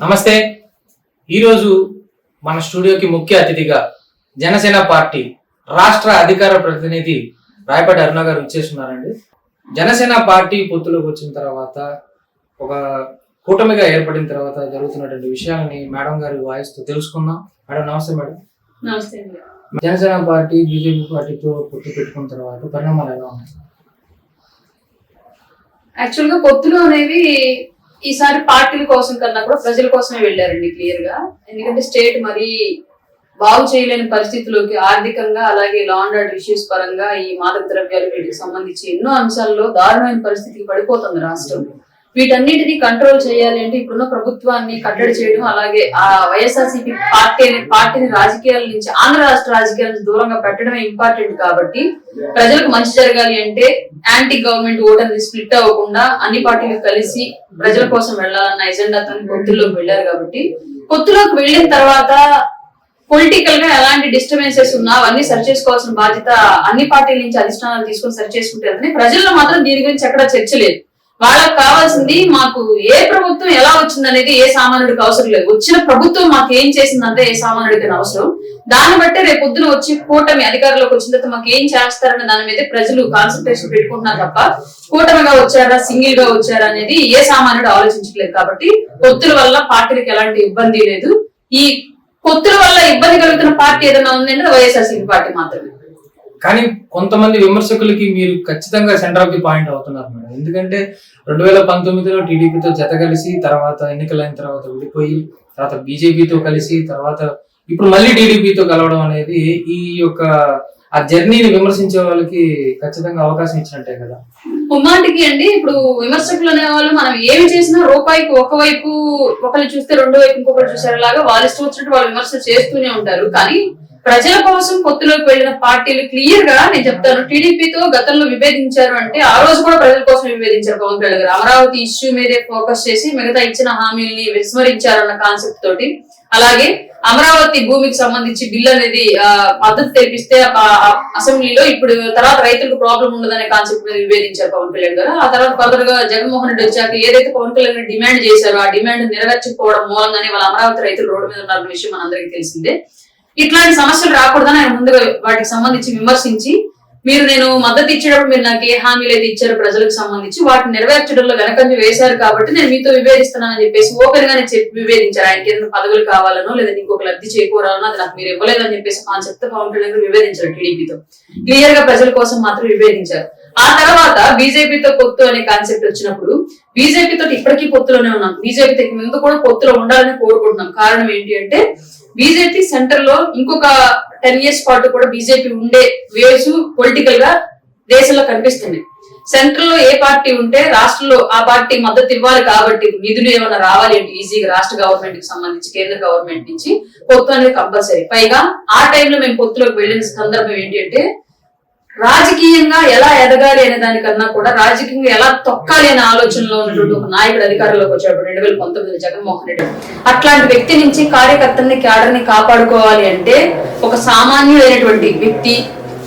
నమస్తే. ఈరోజు మన స్టూడియోకి ముఖ్య అతిథిగా జనసేన పార్టీ రాష్ట్ర అధికార ప్రతినిధి రాయపాటి అరుణ గారు ఇచ్చేస్తున్నారండి జనసేన పార్టీ పొత్తులోకి వచ్చిన తర్వాత ఒక కూటమిగా ఏర్పడిన తర్వాత జరుగుతున్నటువంటి విషయాలని మేడం గారి వాయిస్తో తెలుసుకుందాం. మేడం నమస్తే మేడం. నమస్తే. జనసేన పార్టీ బీజేపీ పార్టీతో పొత్తు పెట్టుకున్న తర్వాత పరిణామాలు ఎలా ఉన్నాయి? యాక్చువల్గా పొత్తులు అనేవి ఈసారి పార్టీల కోసం కన్నా కూడా ప్రజల కోసమే వెళ్ళారండి క్లియర్గా. ఎందుకంటే స్టేట్ మరి బాగు చేయలేని పరిస్థితుల్లోకి ఆర్థికంగా అలాగే లా అండ్ ఆర్డర్ ఇష్యూస్ పరంగా ఈ మాదక ద్రవ్యాలు వీటికి సంబంధించి ఎన్నో అంశాల్లో దారుణమైన పరిస్థితికి పడిపోతుంది రాష్ట్రం. వీటన్నిటిని కంట్రోల్ చేయాలి అంటే ఇప్పుడున్న ప్రభుత్వాన్ని కట్టడి చేయడం అలాగే ఆ వైఎస్ఆర్సీపీ పార్టీ పార్టీని రాజకీయాల నుంచి ఆంధ్ర రాష్ట్ర రాజకీయాల నుంచి దూరంగా పెట్టడమే ఇంపార్టెంట్ కాబట్టి ప్రజలకు మంచి జరగాలి అంటే యాంటీ గవర్నమెంట్ ఓట్ అనేది స్ప్లిట్ అవ్వకుండా అన్ని పార్టీలు కలిసి ప్రజల కోసం వెళ్ళాలన్న ఎజెండాతో పొత్తుల్లోకి వెళ్ళారు కాబట్టి పొత్తులోకి వెళ్ళిన తర్వాత పొలిటికల్గా ఎలాంటి డిస్టర్బెన్సెస్ ఉన్నా అవన్నీ సరి చేసుకోవాల్సిన బాధ్యత అన్ని పార్టీల నుంచి అధిష్టానాలు తీసుకొని సరి చేసుకుంటారని ప్రజల్లో మాత్రం దీని గురించి ఎక్కడ చర్చ లేదు. వాళ్ళకి కావాల్సింది మాకు ఏ ప్రభుత్వం ఎలా వచ్చింది అనేది ఏ సామాన్యుడికి అవసరం లేదు. వచ్చిన ప్రభుత్వం మాకు ఏం చేసిందంటే ఏ సామాన్యుడికి అవసరం. దాన్ని బట్టి రేపు పొద్దున వచ్చి కూటమి అధికారంలోకి వచ్చిన తర్వాత మాకు ఏం చేస్తారన్న దాని మీద ప్రజలు కాన్సన్ట్రేషన్ పెట్టుకుంటున్నారు తప్ప కూటమిగా వచ్చారా సింగిల్గా వచ్చారా అనేది ఏ సామాన్యుడు ఆలోచించట్లేదు కాబట్టి పొత్తుల వల్ల పార్టీలకు ఎలాంటి ఇబ్బంది లేదు. ఈ పొత్తుల వల్ల ఇబ్బంది కలుగుతున్న పార్టీ ఏదైనా ఉందంటే వైఎస్ఆర్సీపీ పార్టీ మాత్రమే. కానీ కొంతమంది విమర్శకులకి మీరు ఖచ్చితంగా సెంటర్ ఆఫ్ ది పాయింట్ అవుతున్నారు మేడం. ఎందుకంటే రెండు వేల పంతొమ్మిదిలో టీడీపీతో జత కలిసి తర్వాత ఎన్నికలైన తర్వాత విడిపోయి తర్వాత బీజేపీతో కలిసి తర్వాత ఇప్పుడు మళ్ళీ టీడీపీతో కలవడం అనేది ఈ యొక్క ఆ జర్నీని విమర్శించే వాళ్ళకి ఖచ్చితంగా అవకాశం ఇచ్చినట్టే కదా. ముమ్మాటికి అండి ఇప్పుడు విమర్శకులు అనే వాళ్ళు మనం ఏమి చేసినా రూపాయికి ఒకవైపు ఒకరు చూస్తే రెండో వైపు ఇంకొకరు చూసేలాగా వాళ్ళు ఇష్టం వచ్చినట్టు వాళ్ళు విమర్శ చేస్తూనే ఉంటారు. కానీ ప్రజల కోసం పొత్తులోకి వెళ్ళిన పార్టీలు క్లియర్గా నేను చెప్తాను. టీడీపీతో గతంలో విభేదించారు అంటే ఆ రోజు కూడా ప్రజల కోసం విభేదించారు పవన్ కళ్యాణ్ గారు. అమరావతి ఇష్యూ మీదే ఫోకస్ చేసి మిగతా ఇచ్చిన హామీల్ని విస్మరించారన్న కాన్సెప్ట్ తోటి. అలాగే అమరావతి భూమికి సంబంధించి బిల్ అనేది మద్దతు తెలిపిస్తే ఆ, అసెంబ్లీలో ఇప్పుడు తర్వాత రైతులకు ప్రాబ్లం ఉండదనే కాన్సెప్ట్ మీద విభేదించారు పవన్ కళ్యాణ్ గారు. ఆ తర్వాత ఫర్దర్గా జగన్మోహన్ రెడ్డి వచ్చాక ఏదైతే పవన్ కళ్యాణ్ డిమాండ్ చేశారో ఆ డిమాండ్ నెరవేర్చకపోవడం మూలంగానే వాళ్ళ అమరావతి రైతులు రోడ్డు మీద ఉన్న విషయం మనందరికీ తెలిసిందే. ఇట్లాంటి సమస్యలు రాకూడదని ఆయన ముందుగా వాటికి సంబంధించి విమర్శించి మీరు నేను మద్దతు ఇచ్చేటప్పుడు మీరు నాకు ఏ హామీలు అయితే ఇచ్చారు ప్రజలకు సంబంధించి వాటిని నెరవేర్చడంలో వెనకంజ వేశారు కాబట్టి నేను మీతో విభేదిస్తున్నానని చెప్పేసి ఓపెన్ గానే చెప్పి విభేదించారు. ఆయనకి ఏదైనా పదవులు కావాలనో లేదా ఇంకొక లబ్ధి చేకూరాలనో అది నాకు మీరు ఇవ్వలేదని చెప్పేసి కాన్సెప్ట్ పవన్ కళ్యాణ్ గారు విభేదించారు టీడీపీతో. క్లియర్గా ప్రజల కోసం మాత్రం విభేదించారు. ఆ తర్వాత బీజేపీతో పొత్తు అనే కాన్సెప్ట్ వచ్చినప్పుడు బీజేపీతో ఇప్పటికీ పొత్తులోనే ఉన్నాం. బీజేపీతో ముందు కూడా పొత్తులో ఉండాలని కోరుకుంటున్నాం. కారణం ఏంటి అంటే బీజేపీ సెంటర్లో ఇంకొక టెన్ ఇయర్స్ పాటు కూడా బీజేపీ ఉండే వేవ్స్ పొలిటికల్గా దేశంలో కనిపిస్తుంది సెంటర్లో ఏ పార్టీ ఉంటే రాష్ట్రంలో ఆ పార్టీ మద్దతు ఇవ్వాలి కాబట్టి నిధులు ఏమైనా రావాలి అంటే ఈజీగా రాష్ట్ర గవర్నమెంట్కి సంబంధించి కేంద్ర గవర్నమెంట్ నుంచి పొత్తు అనేది కంపల్సరీ. పైగా ఆ టైంలో మేము పొత్తులోకి వెళ్ళిన సందర్భం ఏంటి అంటే రాజకీయంగా ఎలా ఎదగాలి అనే దానికన్నా కూడా రాజకీయంగా ఎలా తొక్కాలి అనే ఆలోచనలో ఉన్నటువంటి ఒక నాయకుడు అధికారంలోకి వచ్చాడు రెండు వేల పంతొమ్మిది జగన్మోహన్ రెడ్డి. అట్లాంటి వ్యక్తి నుంచి కార్యకర్తల్ని క్యాడర్ని కాపాడుకోవాలి అంటే ఒక సామాన్యుడైనటువంటి వ్యక్తి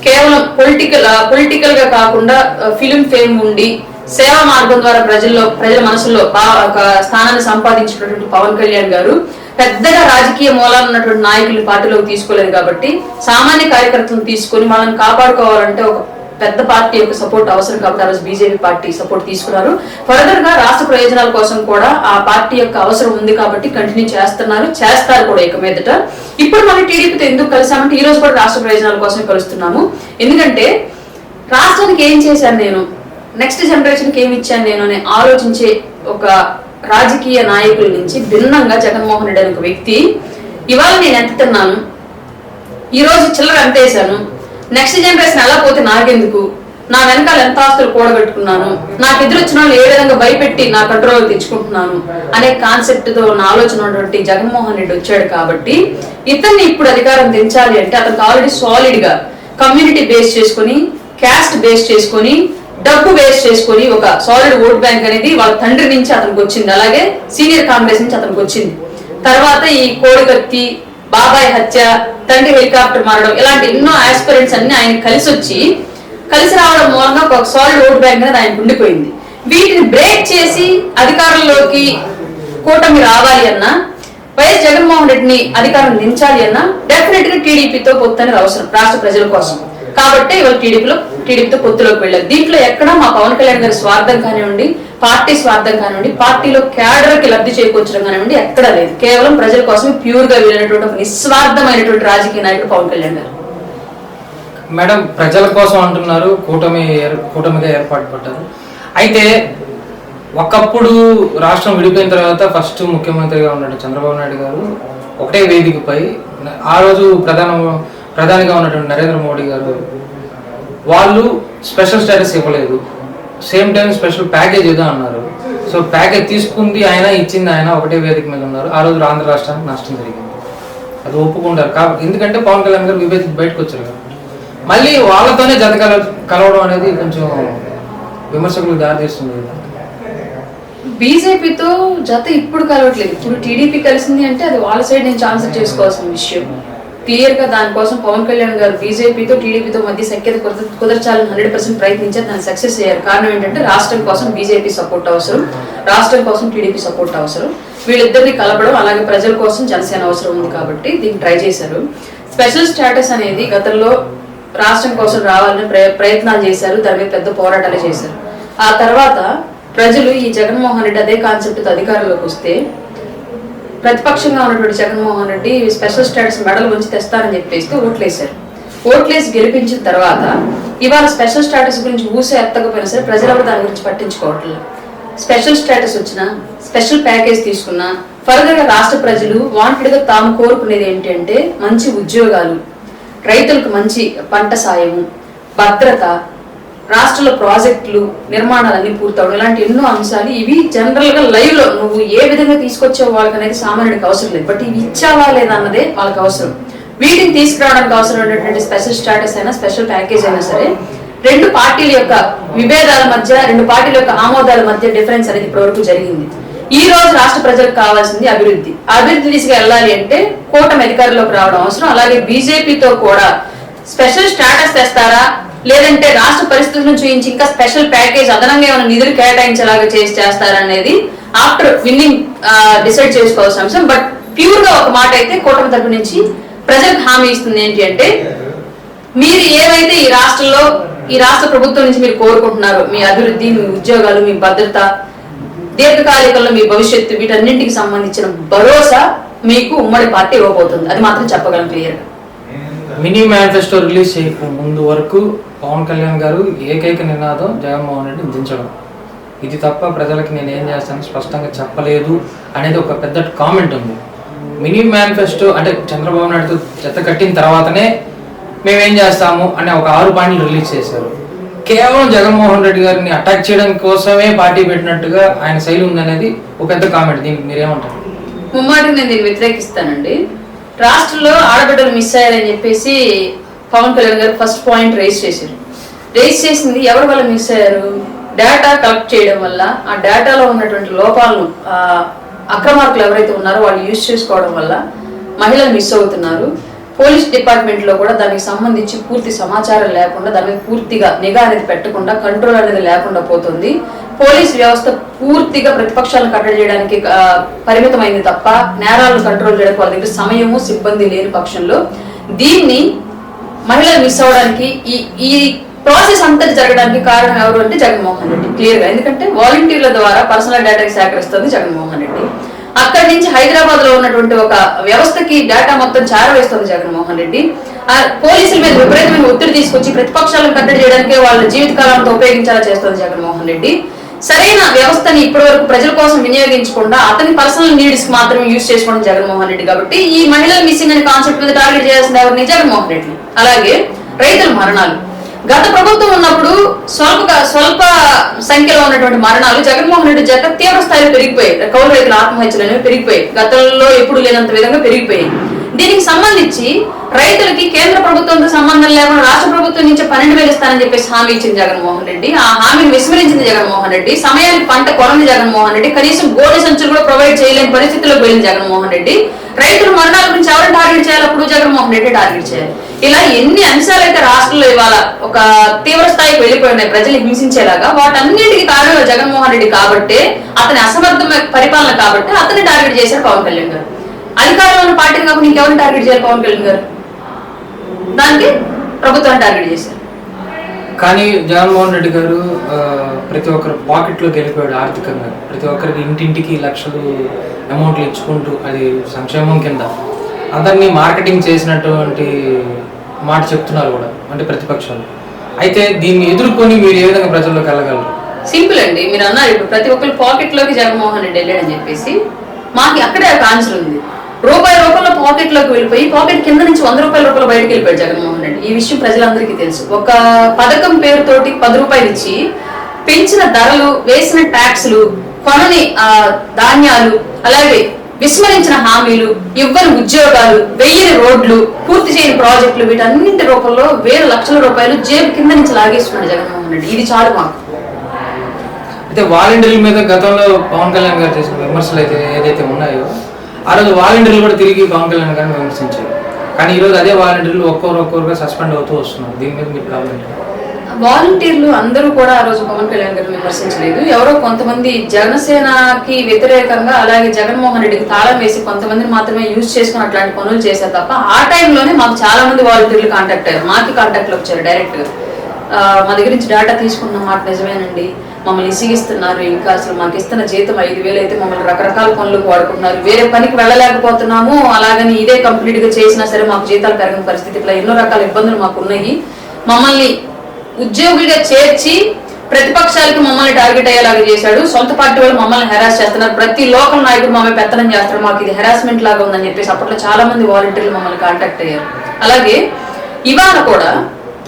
కేవలం పొలిటికల్ పొలిటికల్గా కాకుండా ఫిలిం ఫేమ్ ఉండి సేవా మార్గం ద్వారా ప్రజల్లో ప్రజల మనసులో ఒక స్థానాన్ని సంపాదించినటువంటి పవన్ కళ్యాణ్ గారు పెద్దగా రాజకీయ మూలాలు ఉన్నటువంటి నాయకులు పార్టీలోకి తీసుకోలేదు కాబట్టి సామాన్య కార్యకర్తలను తీసుకొని మనల్ని కాపాడుకోవాలంటే ఒక పెద్ద పార్టీ యొక్క సపోర్ట్ అవసరం కాబట్టి ఆ రోజు బీజేపీ పార్టీ సపోర్ట్ తీసుకున్నారు. ఫర్దర్గా రాష్ట్ర ప్రయోజనాల కోసం కూడా ఆ పార్టీ యొక్క అవసరం ఉంది కాబట్టి కంటిన్యూ చేస్తున్నారు. చేస్తారు కూడా ఇక మీదట. ఇప్పుడు మనం టీడీపీతో ఎందుకు కలిసామంటే ఈ రోజు కూడా రాష్ట్ర ప్రయోజనాల కోసం కలుస్తున్నాము. ఎందుకంటే రాష్ట్రానికి ఏం చేశాను నేను? నెక్స్ట్ జనరేషన్కి ఏమి ఇచ్చాను నేను అని ఆలోచించే ఒక రాజకీయ నాయకుల నుంచి భిన్నంగా జగన్మోహన్ రెడ్డి అనే ఒక వ్యక్తి. ఇవాళ నేను ఎంత తిన్నాను? ఈరోజు చిల్లర ఎంత వేసాను నెక్స్ట్ జనరేషన్ ఎలా పోతే నాకెందుకు? నా వెనకాల ఎంత ఆస్తులు కూడబెట్టుకున్నాను నాకు ఎదురొచ్చిన వాళ్ళు ఏ విధంగా భయపెట్టి నా కంట్రోల్ తెచ్చుకుంటున్నాను? అనే కాన్సెప్ట్తో ఉన్న ఆలోచన ఉన్నటువంటి జగన్మోహన్ రెడ్డి వచ్చాడు కాబట్టి ఇతన్ని ఇప్పుడు అధికారం దించాలి అంటే అతనికి ఆల్రెడీ సాలిడ్గా కమ్యూనిటీ బేస్ చేసుకొని క్యాస్ట్ బేస్ చేసుకొని డబ్బు వేస్ట్ చేసుకొని ఒక సాలిడ్ ఓట్ బ్యాంక్ అనేది వాళ్ళ తండ్రి నుంచి అతనికి వచ్చింది. అలాగే సీనియర్ కాంగ్రెస్ నుంచి అతనికి వచ్చింది. తర్వాత ఈ కోడికత్తి బాబాయ్ హత్య తండ్రి హెలికాప్టర్ మారడం ఇలాంటి ఎన్నో ఆస్పిరెంట్స్ అన్ని ఆయన కలిసి వచ్చి కలిసి రావడం మూలంగా ఒక సాలిడ్ ఓట్ బ్యాంక్ అనేది ఆయనకు ఉండిపోయింది. వీటిని బ్రేక్ చేసి అధికారంలోకి కూటమి రావాలి అన్నా వైఎస్ జగన్మోహన్ రెడ్డిని అధికారం దించాలి అన్నా డెఫినెట్గా టీడీపీతో పొత్తు అనేది అవసరం రాష్ట్ర ప్రజల కోసం. కాబట్టి ఇవాళ టీడీపీలో టీడీపీతో పొత్తులోకి వెళ్ళారు దీంట్లో ఎక్కడ మా పవన్ కళ్యాణ్ గారి స్వార్థం కానివ్వండి పార్టీ స్వార్థం కానివ్వండి పార్టీలో క్యాడర్కి లబ్ధి చేకూర్చడం కానివ్వండి ఎక్కడా లేదు. కేవలం ప్రజల కోసం ప్యూర్గా వెళ్ళినటువంటి నిస్వార్థమైనటువంటి రాజకీయ నాయకుడు పవన్ కళ్యాణ్ గారు. మేడం ప్రజల కోసం అంటున్నారు కూటమి కూటమిగా ఏర్పాటు పడ్డారు. అయితే ఒకప్పుడు రాష్ట్రం విడిపోయిన తర్వాత ఫస్ట్ ముఖ్యమంత్రిగా ఉన్నాడు చంద్రబాబు నాయుడు గారు ఒకటే వేదికపై ఆ రోజు ప్రధాన ప్రధానిగా ఉన్నటువంటి నరేంద్ర మోడీ గారు వాళ్ళు స్పెషల్ స్టేటస్ ఇవ్వలేదు. సేమ్ టైం స్పెషల్ ప్యాకేజ్ ఏదో అన్నారు. సో ప్యాకేజ్ తీసుకుంది ఆయన ఇచ్చింది ఆయన ఒకటే వేదిక మీద ఉన్నారు. ఆ రోజు ఆంధ్ర రాష్ట్రానికి నష్టం జరిగింది. అది ఒప్పుకుంటారు. కాబట్టి ఎందుకంటే పవన్ కళ్యాణ్ గారు విభేదించి బయటకు వచ్చారు మళ్ళీ వాళ్ళతోనే జత కల కలవడం అనేది కొంచెం విమర్శకులు దారితీస్తుంది బీజేపీతో జత ఇప్పుడు కలవట్లేదు. ఇప్పుడు టీడీపీ కలిసింది అంటే అది వాళ్ళ సైడ్ నుంచి ఆన్సర్ చేసుకోవాల్సిన విషయం. క్లియర్గా దానికోసం పవన్ కళ్యాణ్ గారు బీజేపీతో టీడీపీతో మధ్య సంఖ్యత కుదర్చాలని హండ్రెడ్ పర్సెంట్ ప్రయత్నించారు. దాన్ని సక్సెస్ అయ్యారు. కారణం ఏంటంటే రాష్ట్రం కోసం బీజేపీ సపోర్ట్ అవసరం. రాష్ట్రం కోసం టీడీపీ సపోర్ట్ అవసరం. వీళ్ళిద్దరిని కలపడం అలాగే ప్రజల కోసం జనసేన అవసరం ఉంది కాబట్టి దీన్ని ట్రై చేశారు. స్పెషల్ స్టేటస్ అనేది గతంలో రాష్ట్రం కోసం రావాలని ప్రయత్నాలు చేశారు. దాని పెద్ద పోరాటాలు చేశారు. ఆ తర్వాత ప్రజలు ఈ జగన్మోహన్ రెడ్డి అదే కాన్సెప్ట్తో అధికారంలోకి వస్తే ప్రతిపక్షంగా ఉన్నటువంటి జగన్మోహన్ రెడ్డి స్పెషల్ స్టేటస్ మెడల్ ఉంచి తెస్తారని చెప్పేసి ఓట్లేశారు. ఓట్లేసి గెలిపించిన తర్వాత ఇవాళ స్పెషల్ స్టేటస్ గురించి ఊసే ఎత్తకపోయినా సరే ప్రజలెవరు దాని గురించి పట్టించుకోవట్లేదు. స్పెషల్ స్టేటస్ వచ్చినా స్పెషల్ ప్యాకేజ్ తీసుకున్నా ఫర్దర్గా రాష్ట్ర ప్రజలు వాంటెడ్గా తాము కోరుకునేది ఏంటంటే మంచి ఉద్యోగాలు రైతులకు మంచి పంట సాయము భద్రత రాష్ట్రంలో ప్రాజెక్టులు నిర్మాణాలన్నీ పూర్తవడం ఇలాంటి ఎన్నో అంశాలు ఇవి జనరల్గా లైవ్లో నువ్వు ఏ విధంగా తీసుకొచ్చే వాళ్ళకి అనేది సామాన్యుడికి అవసరం లేదు. బట్ ఇవి ఇచ్చావా లేదా అన్నదే వాళ్ళకి అవసరం. వీటిని తీసుకురావడానికి అవసరమైనటువంటి స్పెషల్ స్టాటస్ అయినా స్పెషల్ ప్యాకేజ్ అయినా సరే రెండు పార్టీల యొక్క విభేదాల మధ్య రెండు పార్టీల యొక్క ఆమోదాల మధ్య డిఫరెన్స్ అనేది ఇప్పటివరకు జరిగింది. ఈ రోజు రాష్ట్ర ప్రజలకు కావాల్సింది అభివృద్ధి. అభివృద్ధి దిశగా వెళ్ళాలి అంటే కూటమి అధికారంలోకి రావడం అవసరం. అలాగే బీజేపీతో కూడా స్పెషల్ స్టాటస్ తెస్తారా? లేదంటే రాష్ట్ర పరిస్థితులను చూపించి ఇంకా స్పెషల్ ప్యాకేజ్ అదనంగా ఏమైనా నిధులు కేటాయించేలాగా చేసి చేస్తారనేది ఆఫ్టర్ విన్నింగ్ డిసైడ్ చేసుకోవాల్సిన అంశం. బట్ ప్యూర్గా ఒక మాట అయితే కూటమి తరపు నుంచి ప్రజలకు హామీ ఇస్తుంది ఏంటి అంటే మీరు ఏవైతే ఈ రాష్ట్రంలో ఈ రాష్ట్ర ప్రభుత్వం నుంచి మీరు కోరుకుంటున్నారో మీ అభివృద్ధి మీ ఉద్యోగాలు మీ భద్రత దీర్ఘకాలికంలో మీ భవిష్యత్తు వీటన్నింటికి సంబంధించిన భరోసా మీకు ఉమ్మడి పార్టీ ఇవ్వబోతుంది. అది మాత్రం చెప్పగలం క్లియర్ మినీ మేనిఫెస్టో రిలీజ్ చేయక ముందు వరకు పవన్ కళ్యాణ్ గారు ఏకైక నినాదం జగన్మోహన్ రెడ్డి దించడం ఇది తప్ప ప్రజలకి నేను ఏం చేస్తాను స్పష్టంగా చెప్పలేదు అనేది ఒక పెద్ద కామెంట్ ఉంది. మినీ మేనిఫెస్టో అంటే చంద్రబాబు నాయుడుతో జత కట్టిన తర్వాతనే మేమేం చేస్తాము అనే ఒక ఆరు పాయింట్లు రిలీజ్ చేశారు. కేవలం జగన్మోహన్ రెడ్డి గారిని అటాక్ చేయడం కోసమే పార్టీ పెట్టినట్టుగా ఆయన శైలి ఉందనేది ఒక పెద్ద కామెంట్ దీనికి మీరేమంటారు? ముమ్మాటికి నేను దీన్ని వ్యతిరేకిస్తానండి. రాష్ట్రంలో ఆడబిడ్డలు మిస్ అయ్యారని చెప్పేసి పవన్ కళ్యాణ్ గారు ఫస్ట్ పాయింట్ రైజ్ చేశారు. రైజ్ చేసింది ఎవరి వల్ల మిస్ అయ్యారు? డేటా కలెక్ట్ చేయడం వల్ల ఆ డేటాలో ఉన్నటువంటి లోపాలను అక్రమార్కులు ఎవరైతే ఉన్నారో వాళ్ళు యూజ్ చేసుకోవడం వల్ల మహిళలు మిస్ అవుతున్నారు. పోలీస్ డిపార్ట్మెంట్లో కూడా దానికి సంబంధించి పూర్తి సమాచారం లేకుండా దాని మీద పూర్తిగా నిఘా అనేది పెట్టకుండా కంట్రోల్ అనేది లేకుండా పోతుంది. పోలీస్ వ్యవస్థ పూర్తిగా ప్రతిపక్షాలను కట్టడి చేయడానికి పరిమితమైంది తప్ప నేరాలను కంట్రోల్ చేయడానికి వాళ్ళ దగ్గర సమయము సిబ్బంది లేని పక్షంలో దీన్ని మహిళలు మిస్ అవడానికి ఈ ఈ ప్రాసెస్ అంతా జరగడానికి కారణం ఎవరు అంటే జగన్మోహన్ రెడ్డి క్లియర్గా ఎందుకంటే వాలంటీర్ల ద్వారా పర్సనల్ డేటా సేకరిస్తుంది జగన్మోహన్ రెడ్డి. అక్కడి నుంచి హైదరాబాద్లో ఉన్నటువంటి ఒక వ్యవస్థకి డేటా మొత్తం చేరవేస్తుంది జగన్మోహన్ రెడ్డి. ఆ పోలీసుల మీద విపరీతమైన ఒత్తిడి తీసుకొచ్చి ప్రతిపక్షాలను కట్టడి చేయడానికి వాళ్ళ జీవితకాలంతో ఉపయోగించాలని చేస్తుంది జగన్మోహన్ రెడ్డి. సరైన వ్యవస్థని ఇప్పటి వరకు ప్రజల కోసం వినియోగించకుండా అతని పర్సనల్ నీడ్స్ మాత్రమే యూజ్ చేసుకోవడం జగన్మోహన్ రెడ్డి కాబట్టి ఈ మహిళల మిస్సింగ్ అనే కాన్సెప్ట్ మీద టార్గెట్ చేయాల్సింది ఎవరిని? జగన్మోహన్ రెడ్డి అలాగే రైతుల మరణాలు. గత ప్రభుత్వం ఉన్నప్పుడు స్వల్ప స్వల్ప సంఖ్యలో ఉన్నటువంటి మరణాలు జగన్మోహన్ రెడ్డి జగత్ తీవ్ర స్థాయిలో పెరిగిపోయాయి. కౌలు రైతుల ఆత్మహత్యలు అనేవి పెరిగిపోయాయి. గతంలో ఎప్పుడు లేనంత విధంగా పెరిగిపోయాయి. దీనికి సంబంధించి రైతులకి కేంద్ర ప్రభుత్వంతో సంబంధం లేకుండా రాష్ట్ర ప్రభుత్వం నుంచి పన్నెండు వేలు ఇస్తానని చెప్పేసి హామీ ఇచ్చింది జగన్మోహన్ రెడ్డి. ఆ హామీని విస్మరించింది జగన్మోహన్ రెడ్డి. సమయానికి పంట కొనంది జగన్మోహన్ రెడ్డి. కనీసం గోడ సంచులు కూడా ప్రొవైడ్ చేయలేని పరిస్థితుల్లో వెళ్ళింది జగన్మోహన్ రెడ్డి. రైతుల మరణాల గురించి ఎవరు టార్గెట్ చేయాలి అప్పుడు జగన్మోహన్ రెడ్డి టార్గెట్ చేయాలి. ఇలా ఎన్ని అంశాలు అయితే రాష్ట్రంలో ఇవాళ ఒక తీవ్ర స్థాయికి వెళ్ళిపోయినాయి ప్రజలు హింసించేలాగా వాటన్నిటికీ కారణం జగన్మోహన్ రెడ్డి కాబట్టి అతని అసమర్థమైన పరిపాలన కాబట్టి అతన్ని టార్గెట్ చేశారు పవన్ కళ్యాణ్ గారు. అధికారంలో ఉన్న పార్టీని కాకుండా ఇంకెవరిని టార్గెట్ చేయాలి పవన్ కళ్యాణ్ గారు? దానికి ప్రభుత్వాన్ని టార్గెట్ చేశారు. కానీ జగన్మోహన్ రెడ్డి గారు ప్రతి ఒక్కరు పాకెట్లోకి వెళ్ళిపోయాడు ఆర్థికంగా. ప్రతి ఒక్కరికి ఇంటింటికి లక్షలు అమౌంట్లు ఇచ్చుకుంటూ అది సంక్షేమం కింద. అందరినీ మార్కెటింగ్ చేసినటువంటి మాట చెప్తున్నారు కూడా అంటే ప్రతిపక్షాలు. అయితే దీన్ని ఎదుర్కొని మీరు ఏ విధంగా ప్రజల్లోకి వెళ్ళగలరు? సింపుల్ అండి. మీరు అన్నారు ఇప్పుడు ప్రతి ఒక్కరు పాకెట్లోకి జగన్మోహన్ రెడ్డి వెళ్ళాడని చెప్పేసి మాకు అక్కడే ఒక ఆన్సర్ ఉంది. రూపాయి రూపంలో పాకెట్లోకి వెళ్ళిపోయి పాకెట్ కింద నుంచి వంద రూపాయల రూపాయలు బయటకు వెళ్ళిపోయాడు జగన్మోహన్ రెడ్డి. ఈ విషయం ప్రజలందరికీ తెలుసు. ఒక పథకం పేరుతోటి పది రూపాయలు ఇచ్చి పెంచిన ధరలు వేసిన ట్యాక్స్లు కొనని ధాన్యాలు అలాగే విస్మరించిన హామీలు ఇవ్వని ఉద్యోగాలు వెయ్యని రోడ్లు పూర్తి చేయని ప్రాజెక్టులు వీటన్నింటి రూపంలో వేల లక్షల రూపాయలు జేబు కింద నుంచి లాగేస్తున్నాడు జగన్మోహన్ రెడ్డి. ఇది చాలు మాకు. అయితే వాలంటీర్ల మీద గతంలో పవన్ కళ్యాణ్ గారు చేసిన విమర్శలు అయితే ఏదైతే ఉన్నాయో ఆ రోజు వాలంటీర్లు కూడా తిరిగి పవన్ కళ్యాణ్ గారిని విమర్శించారు. కానీ ఈరోజు అదే వాలంటీర్లు ఒక్కొక్కరు ఒక్కొక్కరుగా సస్పెండ్ అవుతూ వస్తున్నారు. దీని మీద మీరు ప్రాబ్లం వాలంటీర్లు అందరూ కూడా ఆ రోజు పవన్ కళ్యాణ్ గారిని విమర్శించలేదు. ఎవరో కొంతమంది జనసేనకి వ్యతిరేకంగా అలాగే జగన్మోహన్ రెడ్డికి తాళం వేసి కొంతమందిని మాత్రమే యూజ్ చేసుకుని అట్లాంటి పనులు చేశారు తప్ప ఆ టైంలోనే మాకు చాలా మంది వాలంటీర్లు కాంటాక్ట్ అయ్యారు. మాకి కాంటాక్ట్లో వచ్చారు డైరెక్ట్గా మా దగ్గర నుంచి డేటా తీసుకున్న మాట నిజమేనండి. మమ్మల్ని ఇసిగిస్తున్నారు. ఇంకా అసలు మాకు ఇస్తున్న జీతం ఐదు వేలు అయితే మమ్మల్ని రకరకాల పనులకు వాడుకుంటున్నారు. వేరే పనికి వెళ్ళలేకపోతున్నాము. అలాగని ఇదే కంప్లీట్గా చేసినా సరే మాకు జీతాలు పెరగని పరిస్థితి ఇట్లా ఎన్నో రకాల ఇబ్బందులు మాకు ఉన్నాయి. మమ్మల్ని ఉద్యోగులుగా చేర్చి ప్రతిపక్షాలకి మమ్మల్ని టార్గెట్ అయ్యేలాగా చేశాడు. సొంత పార్టీ వాళ్ళు మమ్మల్ని హెరాస్ చేస్తున్నారు. ప్రతి లోకల్ నాయకుడు మమ్మల్ని పెత్తనం చేస్తారు మాకు ఇది హెరాస్మెంట్ లాగా ఉందని చెప్పేసి అప్పట్లో చాలా మంది వాలంటీర్లు మమ్మల్ని కాంటాక్ట్ అయ్యారు. అలాగే ఇవాళ కూడా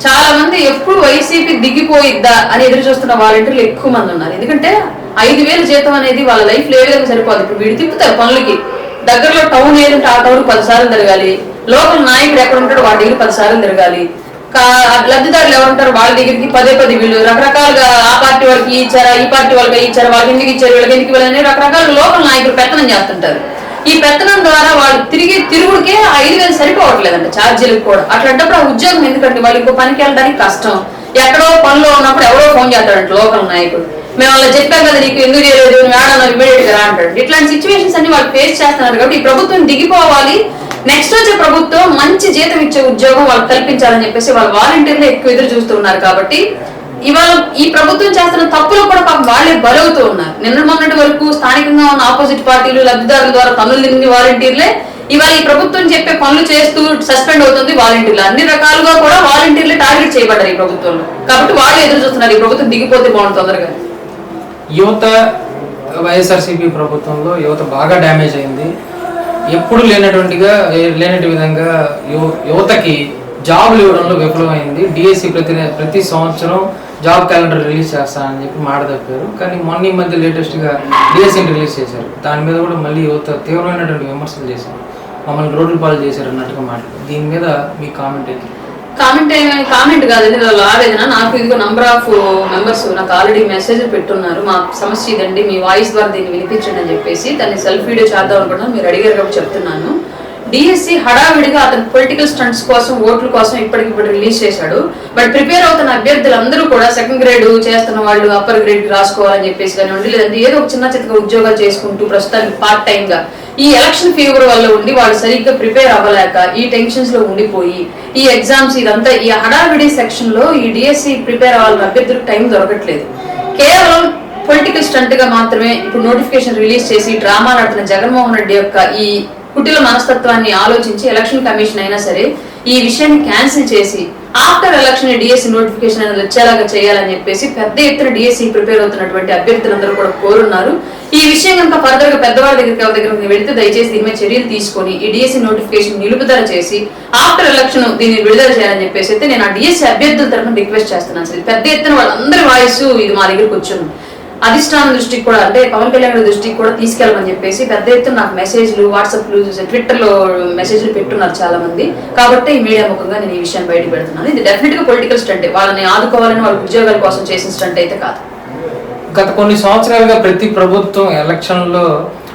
చాలా మంది ఎప్పుడు వైసీపీ దిగిపోయిద్దా అని ఎదురు చూస్తున్న వాలంటీర్లు ఎక్కువ మంది ఉన్నారు. ఎందుకంటే ఐదు వేల జీతం అనేది వాళ్ళ లైఫ్లో ఏ విధంగా సరిపోదు. ఇప్పుడు వీడు తిప్పుతారు పనులకి. దగ్గరలో టౌన్ ఏదంటే ఆ టౌన్ పది సార్లు తిరగాలి. లోకల్ నాయకుడు ఎక్కడ ఉంటాడో వాడి దగ్గర పది సార్లు తిరగాలి. కా- లబ్ధిదారులు ఎవరు ఉంటారు వాళ్ళ దగ్గరికి పదే పదే వీళ్ళు రకరకాలుగా ఆ పార్టీ వాళ్ళకి ఈ ఇచ్చారా ఈ పార్టీ వాళ్ళకి ఈ ఇచ్చారా వాళ్ళకి ఎందుకు ఇచ్చారు వీళ్ళకి ఎందుకు ఇవ్వాలని రకరకాల లోకల్ నాయకులు పెత్తనం చేస్తుంటారు. ఈ పెత్తనం ద్వారా వాళ్ళు తిరిగి తిరుగుడికే ఆ ఐదు వేలు సరిపోవట్లేదండి ఛార్జీలకు కూడా. అట్లాంటప్పుడు ఆ ఉద్యోగం ఎందుకంటే వాళ్ళు ఇంకో పనికి వెళ్ళడానికి కష్టం. ఎక్కడో పనిలో ఉన్నప్పుడు ఎవరో ఫోన్ చేస్తాడంట లోకల్ నాయకుడు. మేము వాళ్ళకి చెప్పాం కదా నీకు ఎందుకు చేయలేదు మేడం ఇమీడియట్గా రా అంటాడు. ఇట్లాంటి సిచ్యువేషన్స్ అన్ని వాళ్ళు ఫేస్ చేస్తున్నారు కాబట్టి ఈ ప్రభుత్వం దిగిపోవాలి. నెక్స్ట్ వచ్చే ప్రభుత్వం మంచి జీతం ఇచ్చే ఉద్యోగం వాళ్ళకి కల్పించాలని చెప్పేసి వాళ్ళు వాలంటీర్లు ఎక్కువ ఎదురు చూస్తున్నారు కాబట్టి ఇవాళ ఈ ప్రభుత్వం చేస్తున్న తప్పులు కూడా పాపం వాళ్ళే బలవుతూ ఉన్నారు. నిన్న మొన్నటి వరకు స్థానికంగా ఉన్న ఆపోజిట్ పార్టీలు లబ్ధిదారుల ద్వారా పనులు తిరిగి వాలంటీర్లే. ఇవాళ ఈ ప్రభుత్వం చెప్పే పనులు చేస్తూ సస్పెండ్ అవుతుంది వాలంటీర్లు. అన్ని రకాలుగా కూడా వాలంటీర్లు టార్గెట్ చేయబడ్డారు ఈ ప్రభుత్వంలో. కాబట్టి వాళ్ళు ఎదురు చూస్తున్నారు. ఈ ప్రభుత్వం దిగిపోతే బాగుంటుంది తొందరగా. యువత వైఎస్ఆర్సీపీ ప్రభుత్వంలో యువత బాగా డ్యామేజ్ అయింది. ఎప్పుడు లేనటువంటిగా ఏ- లేనటి విధంగా యువతకి జాబులు ఇవ్వడంలో విఫలమైంది. డిఎస్సి ప్రతి ప్రతి సంవత్సరం జాబ్ క్యాలెండర్ రిలీజ్ చేస్తానని చెప్పి మాట తప్పారు. కానీ మొన్న ఈ మధ్య లేటెస్ట్గా డిఎస్ఎన్ రిలీజ్ చేశారు. దాని మీద కూడా మళ్ళీ యువత తీవ్రమైనటువంటి విమర్శలు చేశారు. మమ్మల్ని రోడ్లు పాలు చేశారు అన్నట్టుగా మాట్లాడారు దీని మీద మీ కామెంట్ ఏంటి? కామెంట్ కామెంట్ కాదండి వాళ్ళ ఆవేదన. నాకు ఇదిగో నంబర్ ఆఫ్ మెంబర్స్ నాకు ఆల్రెడీ మెసేజ్ పెట్టున్నారు. మా సమస్య ఇదండి. మీ వాయిస్ ద్వారా దీన్ని వినిపించండి అని చెప్పేసి దాన్ని సెల్ఫ్ వీడియో చేద్దాం అనుకుంటున్నాను. మీరు అడిగారు కాబట్టి చెప్తున్నాను. డిఎస్సి హడావిడిగా అతను పొలిటికల్ స్టంట్స్ కోసం ఓట్ల కోసం ఇప్పటికిప్పుడు రిలీజ్ చేశాడు. బట్ ప్రిపేర్ అవుతున్న అభ్యర్థులందరూ కూడా సెకండ్ గ్రేడ్ చేస్తున్న వాళ్ళు అప్పర్ గ్రేడ్ రాసుకోవాలని చెప్పేసి కానివ్వండి లేదంటే ఏదో ఒక చిన్న చిన్న ఉద్యోగాలు చేసుకుంటూ ప్రస్తుతానికి పార్ట్ టైం గా ఈ ఎలక్షన్ ఫీవర్ వల్ల ఉండి వాళ్ళు సరిగ్గా ప్రిపేర్ అవ్వలేక ఈ టెన్షన్స్లో ఉండిపోయి ఈ ఎగ్జామ్స్ ఇదంతా ఈ హడావిడి సెక్షన్లో ఈ డిఎస్సి ప్రిపేర్ అవ్వాలని అభ్యర్థులకు టైం దొరకట్లేదు. కేవలం పొలిటికల్ స్టంట్గా మాత్రమే ఇప్పుడు నోటిఫికేషన్ రిలీజ్ చేసి డ్రామా నడుతున్న జగన్మోహన్ రెడ్డి యొక్క ఈ కుటిల మనస్తత్వాన్ని ఆలోచించి ఎలక్షన్ కమిషన్ అయినా సరే ఈ విషయాన్ని క్యాన్సిల్ చేసి ఆఫ్టర్ ఎలక్షన్ డిఎస్సి నోటిఫికేషన్ అనేది వచ్చేలాగా చేయాలని చెప్పేసి పెద్ద ఎత్తున డిఎస్సి ప్రిపేర్ అవుతున్నటువంటి అభ్యర్థులందరూ కూడా కోరున్నారు. ఈ విషయం కనుక ఫర్దర్గా పెద్దవాళ్ళ దగ్గరికి ఎవరి దగ్గరికి వెళితే దయచేసి దీని మీద చర్యలు తీసుకొని ఈ డిఎస్సి నోటిఫికేషన్ నిలుపుదల చేసి ఆఫ్టర్ ఎలక్షన్ దీన్ని విడుదల చేయాలని చెప్పేసి అయితే నేను ఆ డిఎస్సి అభ్యర్థుల తరఫున రిక్వెస్ట్ చేస్తున్నాను. సార్ పెద్ద ఎత్తున వాళ్ళందరి వాయిస్ ఇది మా దగ్గరికి వచ్చింది. అధిష్టానం దృష్టికి కూడా అంటే పవన్ కళ్యాణ్ దృష్టికి కూడా తీసుకెళ్ళమని చెప్పేసి పెద్ద ఎత్తున నాకు మెసేజ్లు వాట్సాప్లు ట్విట్టర్లో మెసేజ్లు పెట్టున్నారు చాలా మంది కాబట్టి ఈ మీడియా ముఖంగా నేను ఈ విషయాన్ని బయట పెడుతున్నాను. ఇది డెఫినెట్గా పొలిటికల్ స్టంటే వాళ్ళని ఆదుకోవాలని వాళ్ళ ఉద్యోగాల కోసం చేసిన స్టంట్ అయితే కాదు. గత కొన్ని సంవత్సరాలుగా ప్రతి ప్రభుత్వం ఎలక్షన్లో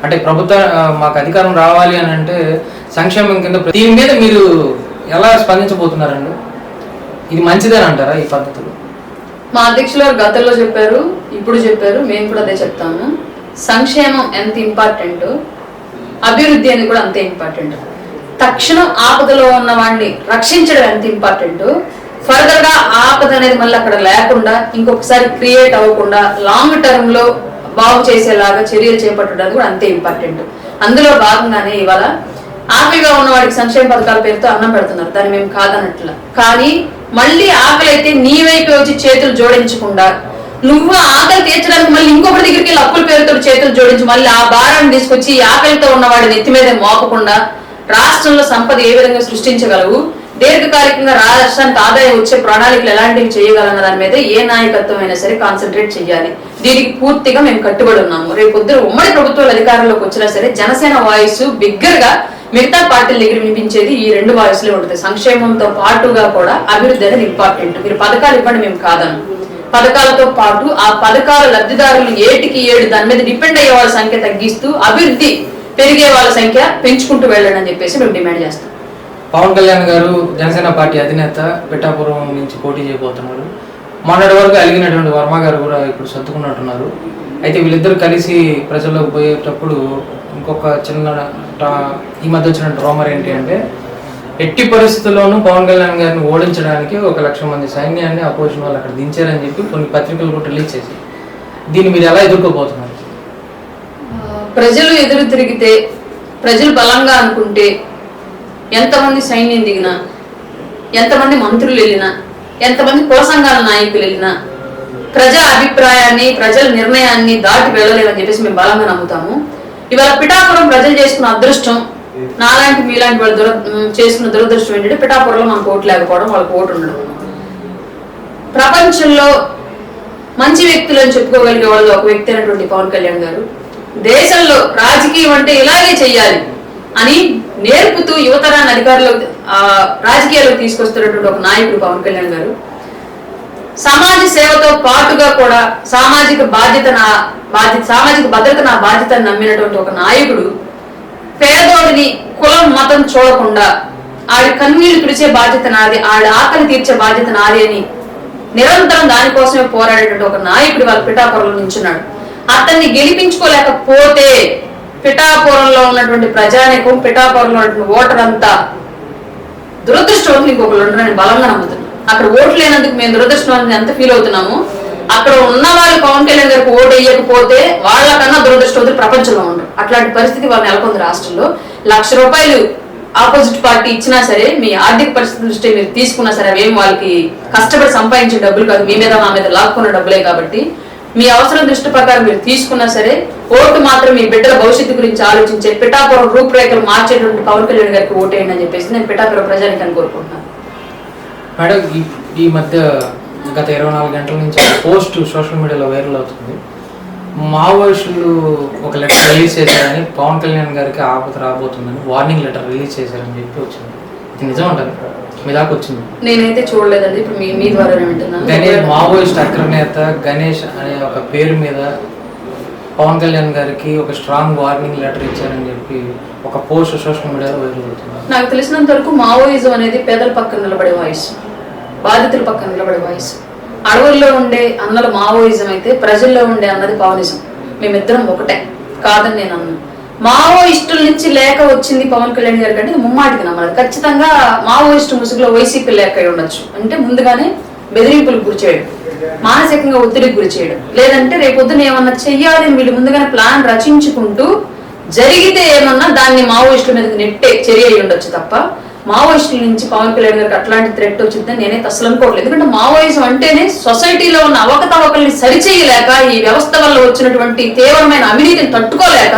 అంటే ప్రభుత్వ మాకు అధికారం రావాలి అని అంటే సంక్షేమం కింద దీని మీద మీరు ఎలా స్పందించబోతున్నారండి? ఇది మంచిదని అంటారా ఈ పద్ధతులు? మా అధ్యక్షులు గారు గతంలో చెప్పారు ఇప్పుడు చెప్పారు మేము కూడా అదే చెప్తాము. సంక్షేమం ఎంత ఇంపార్టెంట్ అభివృద్ధి అనేది కూడా అంతే ఇంపార్టెంట్. తక్షణం ఆపదలో ఉన్న వాడిని రక్షించడం ఎంత ఇంపార్టెంట్ ఫర్దర్గా ఆపద అనేది మళ్ళీ అక్కడ లేకుండా ఇంకొకసారి క్రియేట్ అవ్వకుండా లాంగ్ టర్మ్లో బాగు చేసేలాగా చర్యలు చేపట్టడం కూడా అంతే ఇంపార్టెంట్. అందులో భాగంగానే ఇవాళ ఆకలిగా ఉన్న వాడికి సంక్షేమ పథకాల పేరుతో అన్నం పెడుతున్నారు. దాన్ని మేము కాదన్నట్ల కానీ మళ్ళీ ఆకలి అయితే నీ వైపు వచ్చి చేతులు జోడించకుండా నువ్వు ఆకలి తీర్చడానికి మళ్ళీ ఇంకొకటి దగ్గరికి వెళ్ళి అప్పుల పేరుతో చేతులు జోడించి మళ్ళీ ఆ భారాన్ని తీసుకొచ్చి ఆకలితో ఉన్న నెత్తి మీద మోపకుండా రాష్ట్రంలో సంపద ఏ విధంగా సృష్టించగలవు? దీర్ఘకాలికంగా రాష్ట్రానికి ఆదాయం వచ్చే ప్రణాళికలు ఎలాంటివి చేయగలన్న దాని మీద ఏ నాయకత్వం అయినా సరే కాన్సన్ట్రేట్ చేయాలి. దీనికి పూర్తిగా మేము కట్టుబడి ఉన్నాము. రేపు పొద్దున ఉమ్మడి ప్రభుత్వాలు అధికారంలోకి వచ్చినా సరే జనసేన వాయిస్ బిగ్గర్గా మిగతా పార్టీల దగ్గర వినిపించేది ఈ రెండు వాయిస్లే ఉంటుంది. సంక్షేమంతో పాటుగా కూడా అభివృద్ధి అనేది ఇంపార్టెంట్ మీరు పథకాలు ఇవ్వండి మేము కాదను. పథకాలతో పాటు ఆ పథకాల లబ్ధిదారులు ఏటికి ఏడు దాని మీద డిపెండ్ అయ్యే వాళ్ళ సంఖ్య తగ్గిస్తూ అభివృద్ధి పెరిగే వాళ్ళ సంఖ్య పెంచుకుంటూ వెళ్ళండి అని చెప్పేసి మేము డిమాండ్ చేస్తాం. పవన్ కళ్యాణ్ గారు జనసేన పార్టీ అధినేత పిఠాపురం నుంచి పోటీ చేయబోతున్నారు. మొన్నటి వరకు అలిగినటువంటి వర్మ గారు కూడా ఇప్పుడు సర్దుకున్నట్టున్నారు. అయితే వీళ్ళిద్దరు కలిసి ప్రజల్లోకి పోయేటప్పుడు ఇంకొక చిన్న ఈ మధ్య వచ్చిన డ్రామర్ ఏంటి అంటే ఎట్టి పరిస్థితుల్లోనూ పవన్ కళ్యాణ్ గారిని ఓడించడానికి ఒక లక్ష మంది సైన్యాన్ని అపోజిషన్ వాళ్ళు అక్కడ దించారని చెప్పి కొన్ని పత్రికలు కూడా రిలీజ్ చేసి దీన్ని మీరు ఎలా ఎదుర్కోబోతున్నారు? ప్రజలు ఎదురు తిరిగితే ప్రజలు బలంగా అనుకుంటే ఎంతమంది సైన్యం దిగినా ఎంతమంది మంత్రులు వెళ్ళినా ఎంతమంది కోసంగాల నాయకులు వెళ్ళినా ప్రజా అభిప్రాయాన్ని ప్రజల నిర్ణయాన్ని దాటి వెళ్ళలేదని చెప్పేసి మేము బలంగా నమ్ముతాము. ఇవాళ పిఠాపురం ప్రజలు చేసుకున్న అదృష్టం నాలాంటి మీలాంటి వాళ్ళు దుర చేసుకున్న దురదృష్టం ఏంటంటే పిఠాపురంలో మనకు ఓటు లేకపోవడం వాళ్ళకి ఓటు ఉండడం. ప్రపంచంలో మంచి వ్యక్తులు అని చెప్పుకోగలిగే వాళ్ళు ఒక వ్యక్తి అయినటువంటి పవన్ కళ్యాణ్ గారు. దేశంలో రాజకీయం అంటే ఇలాగే చెయ్యాలి. అని నేర్పుతూ యువతరాన్ని అధికారులు రాజకీయాలకు రాజకీయాల్లోకి తీసుకొస్తున్నటువంటి ఒక నాయకుడు పవన్ కళ్యాణ్ గారు. సమాజ సేవతో పాటుగా కూడా సామాజిక బాధ్యత నా బాధ్యత సామాజిక భద్రత నా బాధ్యత నమ్మినటువంటి ఒక నాయకుడు పేదోడిని కులం మతం చూడకుండా ఆడి కన్నీళ్ళు పిలిచే బాధ్యత నాది ఆడి ఆకలి తీర్చే బాధ్యత నాది అని నిరంతరం దానికోసమే పోరాడేటువంటి ఒక నాయకుడు వాళ్ళ పిఠాపురంలో నించున్నాడు. అతన్ని గెలిపించుకోలేకపోతే పిఠాపురంలో ఉన్నటువంటి ప్రజానికం పిఠాపురంలో ఉన్నటువంటి ఓటర్ అంతా దురదృష్టవంతులు ఇంకొకరు ఉండరని బలంగా నమ్ముతున్నాను. అక్కడ ఓట్లు లేనందుకు మేము దురదృష్టవంతులు ఎంత ఫీల్ అవుతున్నాము అక్కడ ఉన్న వాళ్ళు పవన్ కళ్యాణ్ గారికి ఓటు వేయకపోతే వాళ్ళకన్నా దురదృష్టవంతులు ప్రపంచంలో ఉండరు. అట్లాంటి పరిస్థితి వాళ్ళు నెలకొంది రాష్ట్రంలో. లక్ష రూపాయలు ఆపోజిట్ పార్టీ ఇచ్చినా సరే మీ ఆర్థిక పరిస్థితి దృష్టి మీరు తీసుకున్నా సరే అవేం వాళ్ళకి కష్టపడి సంపాదించే డబ్బులు కాదు. మీ మీద మా మీద లాక్కున్న డబ్బులే కాబట్టి మీ అవసరం దృష్టి ప్రకారం మీరు తీసుకున్నా సరే ఓటు మాత్రం మీ బిడ్డల భవిష్యత్తు గురించి ఆలోచించే పిఠాపురం రూపురేఖలు మార్చేటువంటి పవన్ కళ్యాణ్ గారికి ఓటేయండి అని చెప్పేసి నేను పిఠాపురం ప్రజానికి కోరుకుంటున్నాను. మేడం ఈ ఈ మధ్య గత ఇరవై నాలుగు గంటల నుంచి పోస్ట్ సోషల్ మీడియాలో వైరల్ అవుతుంది. మావోయిస్టులు ఒక లెటర్ రిలీజ్ చేశారని పవన్ కళ్యాణ్ గారికి ఆపద రాబోతుందని వార్నింగ్ లెటర్ రిలీజ్ చేశారని చెప్పి వచ్చింది. ఇది నిజం అంటారు? మీ దాకా వచ్చింది నేనైతే చూడలేదండి. ఇప్పుడు మీ మీ ద్వారా వింటున్నాను. గణేష్ మావోయిస్ట్ అగ్రనేత గణేష్ అనే ఒక పేరు మీద పవన్ కళ్యాణ్ గారికి ఒక స్ట్రాంగ్ వార్నింగ్ లెటర్ ఇచ్చారని చెప్పి ఒక పోస్ట్ సోషల్ మీడియాలో వైరల్ అవుతుంది. నాకు తెలిసినంత వరకు మావోయిజం అనేది పేదల పక్కన నిలబడే వాయిస్ బాధితుల పక్కన నిలబడే వాయిస్. అడవుల్లో ఉండే అన్నలు మావోయిజం అయితే ప్రజల్లో ఉండే అన్నది పవనిజం. మేమిద్దరం ఒకటే. కాదని నేను అన్నాను మావోయిస్టుల నుంచి లేఖ వచ్చింది పవన్ కళ్యాణ్ గారికి అంటే ముమ్మాటికి నమ్మాలి ఖచ్చితంగా మావోయిస్టు ముసుగులో వైసీపీ లేఖ అయి ఉండొచ్చు. అంటే ముందుగానే బెదిరింపులకు గురి చేయడం మానసికంగా ఒత్తిడికి గురి చేయడం. లేదంటే రేపొద్దున ఏమన్నా చెయ్యాలి వీళ్ళు ముందుగానే ప్లాన్ రచించుకుంటూ జరిగితే ఏమన్నా దాన్ని మావోయిస్టుల మీద నెట్టే చర్య అయి ఉండొచ్చు తప్ప మావోయిస్టుల నుంచి పవన్ కళ్యాణ్ గారికి అట్లాంటి థ్రెట్ వచ్చిందని నేనైతే అసలు అనుకోవట్లేదు. ఎందుకంటే మావోయిజం అంటేనే సొసైటీలో ఉన్న అవకతవకల్ని సరిచేయలేక ఈ వ్యవస్థ వల్ల వచ్చినటువంటి తీవ్రమైన అవినీతిని తట్టుకోలేక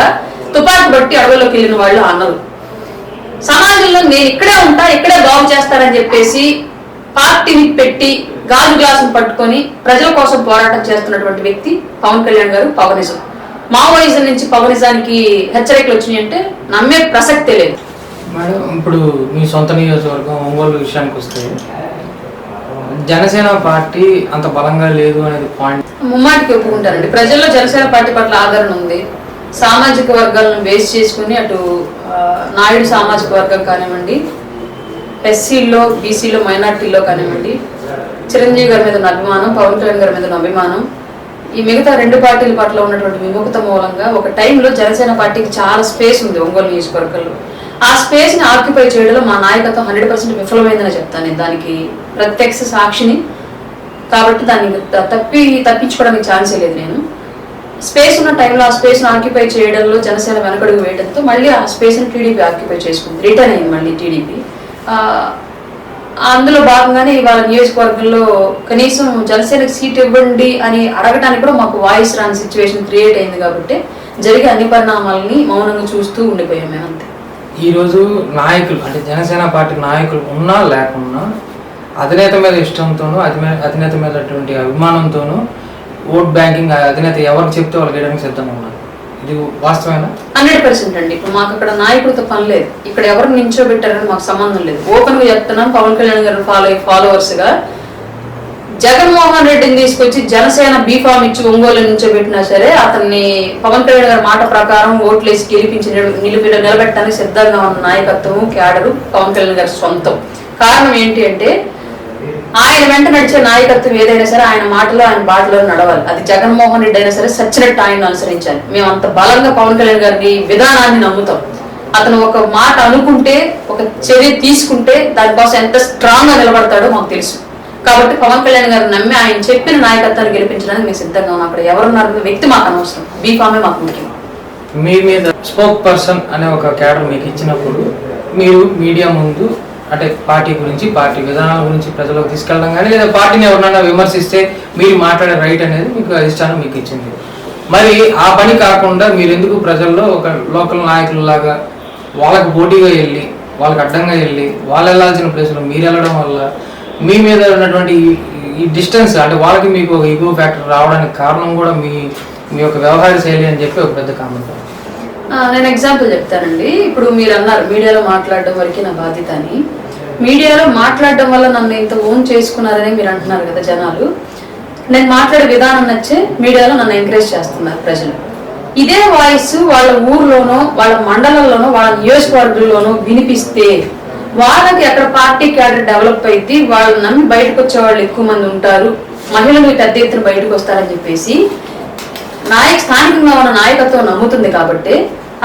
తుపాకి బట్టి అడవుల్లోకి వెళ్ళిన వాళ్ళు అన్నారు. సమాజంలో నేను ఇక్కడే ఉంటా ఇక్కడే బాగు చేస్తానని చెప్పేసి పార్టీని పెట్టి గాజు గ్లాసును పట్టుకొని ప్రజల కోసం పోరాటం చేస్తున్నటువంటి వ్యక్తి పవన్ కళ్యాణ్ గారు పవనిజం. మావోయిజం నుంచి పవనిజానికి హెచ్చరికలు వచ్చినాయంటే నమ్మే ప్రసక్తే లేదు. మేడం ఇప్పుడు మీ సొంత నియోజకవర్గం ఒంగోలు విషయానికి వస్తే జనసేన పార్టీ అంత బలంగా లేదు అనేది పాయింట్ ముమ్మాటికి ఒప్పుకుంటారండి. ప్రజల్లో జనసేన పార్టీ పట్ల ఆదరణ ఉంది. సామాజిక వర్గాలను బేస్ చేసుకుని అటు నాయుడు సామాజిక వర్గం కానివ్వండి ఎస్సీలో బీసీలో మైనార్టీలో కానివ్వండి చిరంజీవి గారి మీద ఉన్న అభిమానం పవన్ కళ్యాణ్ గారి మీద ఉన్న అభిమానం ఈ మిగతా రెండు పార్టీల పట్ల ఉన్నటువంటి విముఖత మూలంగా ఒక టైంలో జనసేన పార్టీకి చాలా స్పేస్ ఉంది ఒంగోలు నియోజకవర్గంలో. ఆ స్పేస్ని ఆక్యుపై చేయడంలో మా నాయకత్వం హండ్రెడ్ పర్సెంట్ విఫలమైందని చెప్తాను నేను. దానికి ప్రత్యక్ష సాక్షిని కాబట్టి దాన్ని తప్పి తప్పించుకోవడానికి ఛాన్సే లేదు నేను. స్పేస్ ఉన్న టైంలో ఆ స్పేస్ను ఆక్యుపై చేయడంలో జనసేన వెనకడుగు వేయడంతో మళ్ళీ ఆ స్పేస్ని టీడీపీ ఆక్యుపై చేసుకుంది. రిటర్న్ అయింది మళ్ళీ టీడీపీ. అందులో భాగంగానే ఇవాళ నియోజకవర్గంలో కనీసం జనసేనకు సీట్ ఇవ్వండి అని అడగటానికి కూడా మాకు వాయిస్ రాని సిచ్యువేషన్ క్రియేట్ అయింది కాబట్టి జరిగే అన్ని పరిణామాలని మౌనంగా చూస్తూ ఉండిపోయాం మేము అంతే. ఈరోజు నాయకులు అంటే జనసేన పార్టీ నాయకులు ఉన్నా లేకున్నా అధినేత మీద ఇష్టంతోనూ అధినేత మీద అటువంటి అభిమానంతోనూ ఓట్ బ్యాంకింగ్ అధినేత ఎవరికి చెప్తే వాళ్ళు వేయడానికి సిద్ధంగా ఉన్నారు? ఇది వాస్తవేనా హండ్రెడ్ పర్సెంట్ అండి. ఇప్పుడు మాకు అక్కడ నాయకుడితో పని లేదు. ఇక్కడ ఎవరు నించోబెట్టారని మాకు సంబంధం లేదు. ఓపెన్గా చెప్తున్నాం పవన్ కళ్యాణ్ గారు ఫాలో ఫాలోవర్స్గా జగన్మోహన్ రెడ్డిని తీసుకొచ్చి జనసేన బీఫామ్ ఇచ్చి ఒంగోలు నించోబెట్టినా సరే అతన్ని పవన్ కళ్యాణ్ గారి మాట ప్రకారం ఓట్లేసి గెలిపించి నిలిపి నిలబెట్టడానికి సిద్ధంగా ఉన్న నాయకత్వం క్యాడరు పవన్ కళ్యాణ్ గారి సొంతం. కారణం ఏంటి అంటే ఆయన వెంట నడిచే నాయకత్వం ఏదైనా సరే ఆయన మాటలో ఆయన బాటలో నడవాలి. అది జగన్మోహన్ రెడ్డి అయినా సరే సచ్చినట్టు ఆయన అనుసరించాలి. మేము అంత బలంగా పవన్ కళ్యాణ్ గారి విధానాన్ని నమ్ముతాం. అతను ఒక మాట అనుకుంటే ఒక చర్య తీసుకుంటే దానికోసం ఎంత స్ట్రాంగ్గా నిలబడతాడో మాకు తెలుసు. కాబట్టి పవన్ కళ్యాణ్ గారు నమ్మి ఆయన చెప్పిన నాయకత్వాన్ని గెలిపించడానికి మేము సిద్ధంగా ఉన్నాం. అక్కడ ఎవరున్నారు వ్యక్తి మాకు అనవసరం. బీఫామే మాకు ముఖ్యం. మీ మీద స్పోక్ పర్సన్ అనే ఒక క్యాడర్ మీకు ఇచ్చినప్పుడు మీరు మీడియా ముందు అంటే పార్టీ గురించి పార్టీ విధానాల గురించి ప్రజలకు తీసుకెళ్ళడం కానీ లేదా పార్టీని ఎవరినైనా విమర్శిస్తే మీరు మాట్లాడే రైట్ అనేది మీకు అధిష్టానం మీకు ఇచ్చింది. మరి ఆ పని కాకుండా మీరు ఎందుకు ప్రజల్లో ఒక లోకల్ నాయకులలాగా వాళ్ళకు పోటీగా వెళ్ళి వాళ్ళకి అడ్డంగా వెళ్ళి వాళ్ళు వెళ్ళాల్సిన ప్లేస్లో మీరు వెళ్ళడం వల్ల మీ మీద ఉన్నటువంటి ఈ- డిస్టెన్స్ అంటే వాళ్ళకి మీకు ఒక ఈగో ఫ్యాక్టర్ రావడానికి కారణం కూడా మీ మీ యొక్క వ్యవహార శైలి అని చెప్పి ఒక పెద్ద కామెంట్ నేను ఎగ్జాంపుల్ చెప్తానండి. ఇప్పుడు మీరు అన్నారు మీడియాలో మాట్లాడడం వరకు నా బాధ్యత అని. మీడియాలో మాట్లాడడం వల్ల నన్ను ఇంత ఓన్ చేసుకున్నారని మీరు అంటున్నారు కదా జనాలు. నేను మాట్లాడే విధానం నచ్చే మీడియాలో నన్ను ఎంకరేజ్ చేస్తున్నారు ప్రజలు. ఇదే వాయిస్ వాళ్ళ ఊర్లోనో వాళ్ళ మండలంలోనో వాళ్ళ నియోజకవర్గంలోనో వినిపిస్తే వాళ్ళకి అక్కడ పార్టీ క్యాడర్ డెవలప్ అయితే వాళ్ళు నమ్మి బయటకు వచ్చే వాళ్ళు ఎక్కువ మంది ఉంటారు. మహిళలు పెద్ద ఎత్తున బయటకు వస్తారని చెప్పేసి నాయక స్థానికంగా ఉన్న నాయకత్వం నమ్ముతుంది కాబట్టి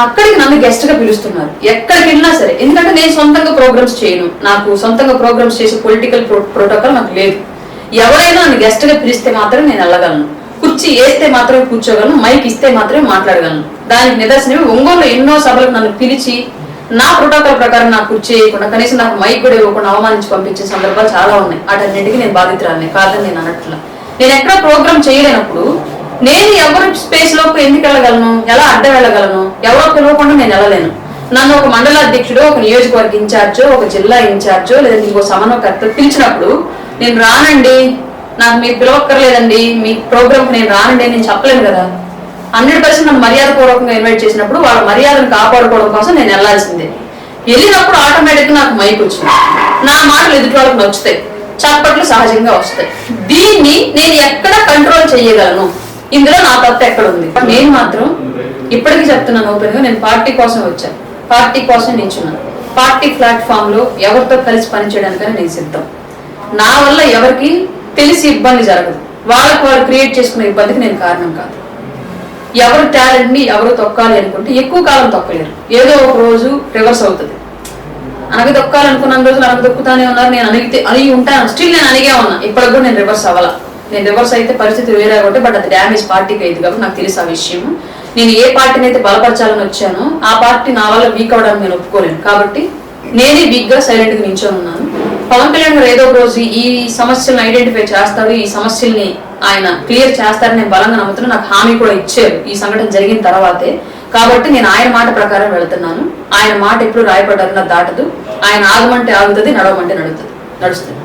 అక్కడికి నన్ను గెస్ట్గా పిలుస్తున్నారు. ఎక్కడికి వెళ్ళినా సరే ఎందుకంటే నేను సొంతంగా ప్రోగ్రామ్స్ చేయను. నాకు సొంతంగా ప్రోగ్రామ్స్ చేసే పొలిటికల్ ప్రోటోకాల్ నాకు లేదు. ఎవరైనా నన్ను గెస్ట్గా పిలిస్తే మాత్రం నేను వెళ్ళగలను. కుర్చీ వేస్తే మాత్రమే కూర్చోగలను మైక్ ఇస్తే మాత్రమే మాట్లాడగలను. దానికి నిదర్శనమే ఒంగోలు ఎన్నో సభలకు నన్ను పిలిచి నా ప్రోటోకాల్ ప్రకారం నాకు కుర్చీ వేయకుండా కనీసం నాకు మైక్ కూడా ఇవ్వకుండా అవమానించి పంపించే సందర్భాలు చాలా ఉన్నాయి. వాటన్నిటికీ నేను బాధితురాలనే కాదని నేను అన్నట్లు నేను ఎక్కడ ప్రోగ్రామ్ చేయలేనప్పుడు నేను ఎవరి స్పేస్లోకి ఎందుకు వెళ్ళగలను? ఎలా అడ్డం వెళ్ళగలను? ఎవరో పిలవకుండా నేను వెళ్ళలేను. నన్ను ఒక మండల అధ్యక్షుడు ఒక నియోజకవర్గ ఇన్ఛార్జో ఒక జిల్లా ఇన్ఛార్జో లేదా ఇంకో సమన్వయకర్త పిలిచినప్పుడు నేను రానండి. నాకు మీరు పిలవక్కర్లేదండి. మీ ప్రోగ్రామ్ నేను రానండి నేను చెప్పలేను కదా. హండ్రెడ్ పర్సెంట్ నన్ను మర్యాద పూర్వకంగా ఇన్వైట్ చేసినప్పుడు వాళ్ళ మర్యాదను కాపాడుకోవడం కోసం నేను వెళ్ళాల్సిందే. వెళ్ళినప్పుడు ఆటోమేటిక్ నాకు మైక్ వచ్చింది. నా మాటలు ఎదుటి వాళ్ళకి నచ్చుతాయి. చప్పట్లు సహజంగా వస్తాయి. దీన్ని నేను ఎక్కడ కంట్రోల్ చేయగలను? ఇందులో నా తప్పు ఎక్కడ ఉంది నేను మాత్రం ఇప్పటికీ చెప్తున్నాను ఓపెన్గా నేను పార్టీ కోసం వచ్చాను. పార్టీ కోసం నించున్నాను పార్టీ ప్లాట్ఫామ్లో ఎవరితో కలిసి పనిచేయడానికని నేను సిద్ధం. నా వల్ల ఎవరికి తెలిసి ఇబ్బంది జరగదు. వాళ్ళకి వాళ్ళు క్రియేట్ చేసుకునే ఇబ్బందికి నేను కారణం కాదు. ఎవరు టాలెంట్ని ఎవరు తొక్కాలి అనుకుంటే ఎక్కువ కాలం తొక్కలేరు. ఏదో ఒక రోజు రివర్స్ అవుతుంది. అనగ తొక్కాలనుకున్న రోజులు అనగ తొక్కుతానే ఉన్నారు నేను అణిగితే అణిగి ఉంటాను. స్టిల్ నేను అణిగే ఉన్నా. ఇప్పటికి కూడా నేను రివర్స్ అవ్వాలా? నేను రివర్స్ అయితే పరిస్థితి వేరే కాబట్టి బట్ అది డ్యామేజ్ పార్టీకి అయింది కాబట్టి నాకు తెలుసు ఆ విషయం. నేను ఏ పార్టీని అయితే బలపరచాలని వచ్చానో ఆ పార్టీ నా వల్ల వీక్ అవడానికి నేను ఒప్పుకోలేను. కాబట్టి నేనే వీక్గా సైలెంట్గా నించొని ఉన్నాను. పవన్ కళ్యాణ్ గారు ఏదో ఒక రోజు ఈ సమస్యలను ఐడెంటిఫై చేస్తాడు ఈ సమస్యల్ని ఆయన క్లియర్ చేస్తారని నేను బలంగా నమ్ముతున్నాను నాకు హామీ కూడా ఇచ్చారు. ఈ సంఘటన జరిగిన తర్వాతే. కాబట్టి నేను ఆయన మాట ప్రకారం వెళ్తున్నాను. ఆయన మాట ఎప్పుడు రాయపడ్డారన్న దాటదు. ఆయన ఆగమంటే ఆగుతుంది నడవమంటే నడుతుంది నడుస్తుంది.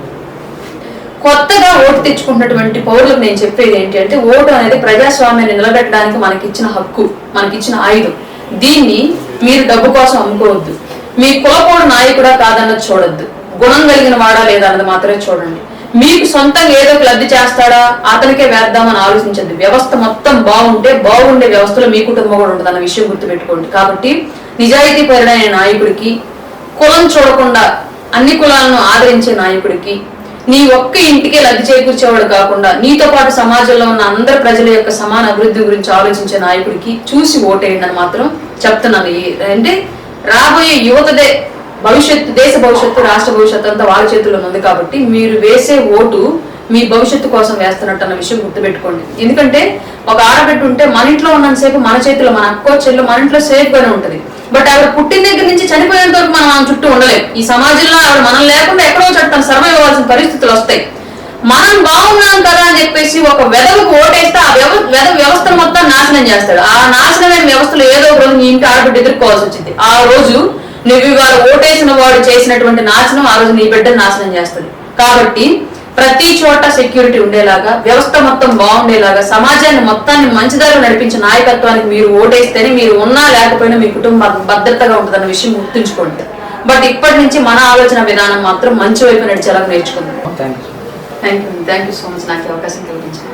కొత్తగా ఓటు తెచ్చుకున్నటువంటి పౌరులకు నేను చెప్పేది ఏంటి అంటే ఓటు అనేది ప్రజాస్వామ్యాన్ని నిలబెట్టడానికి మనకి ఇచ్చిన హక్కు మనకి ఇచ్చిన ఆయుధం. దీన్ని మీరు డబ్బు కోసం అమ్ముకోవద్దు. మీ కులపోడు నాయకుడా కాదన్నది చూడొద్దు. గుణం కలిగిన వాడా లేదా అన్నది మాత్రమే చూడండి. మీకు సొంతంగా ఏదో ఒక లబ్ధి చేస్తాడా? అతనికే వేద్దామని ఆలోచించండి వ్యవస్థ మొత్తం బాగుంటే బాగుండే వ్యవస్థలో మీ కుటుంబం కూడా ఉంటుంది అన్న విషయం గుర్తుపెట్టుకోండి. కాబట్టి నిజాయితీ పరుడైన నాయకుడికి కులం చూడకుండా అన్ని కులాలను ఆదరించే నాయకుడికి నీ ఒక్క ఇంటికే లబ్ధి చేకూర్చేవాడు కాకుండా నీతో పాటు సమాజంలో ఉన్న అందరి ప్రజల యొక్క సమాన అభివృద్ధి గురించి ఆలోచించే నాయకుడికి చూసి ఓటేయండి అని మాత్రం చెప్తున్నాను. అంటే రాబోయే యువతదే భవిష్యత్తు దేశ భవిష్యత్తు రాష్ట్ర భవిష్యత్తు అంతా వాళ్ళ చేతుల్లో ఉంది కాబట్టి మీరు వేసే ఓటు మీ భవిష్యత్తు కోసం వేస్తున్నట్టు అన్న విషయం గుర్తుపెట్టుకోండి. ఎందుకంటే ఒక ఆడబిడ్డ ఉంటే మన ఇంట్లో ఉన్నంతసేపు మన చేతిలో మన అక్కో చెల్లు మన ఇంట్లో సేఫ్ గానే బట్ ఆవిడ పుట్టిన దగ్గర నుంచి చనిపోయేంత వరకు మనం ఆమె చుట్టూ ఉండలేం. ఈ సమాజంలో ఆవిడ మనం లేకుండా ఎక్కడో చట్టం సర్వైవ్ అవ్వాల్సిన పరిస్థితులు వస్తాయి. మనం బాగున్నాం కదా అని చెప్పేసి ఒక వెదవుకు ఓటేస్తే ఆ వ్యవ వెద వ్యవస్థ మొత్తం నాశనం చేస్తాడు. ఆ నాశనమైన వ్యవస్థలో ఏదో ఒక రోజు నీ ఇంటి ఆడబిడ్డ ఎదుర్కోవాల్సి వచ్చింది. ఆ రోజు నువ్వు ఇవాళ ఓటేసిన వాడు చేసినటువంటి నాశనం ఆ రోజు నీ బిడ్డ నాశనం చేస్తుంది. కాబట్టి ప్రతి చోట సెక్యూరిటీ ఉండేలాగా వ్యవస్థ మొత్తం బాగుండేలాగా సమాజాన్ని మొత్తాన్ని మంచిదారిలో నడిపించే నాయకత్వానికి మీరు ఓటేస్తేనే మీరు ఉన్నా లేకపోయినా మీ కుటుంబం భద్రతగా ఉంటుందన్న విషయం గుర్తుంచుకోండి. బట్ ఇప్పటి నుంచి మన ఆలోచన విధానం మాత్రం మంచి వైపు నడిచేలాగా నేర్చుకుందాం. Thank you thank you so much నాకు అవకాశం కలిగించింది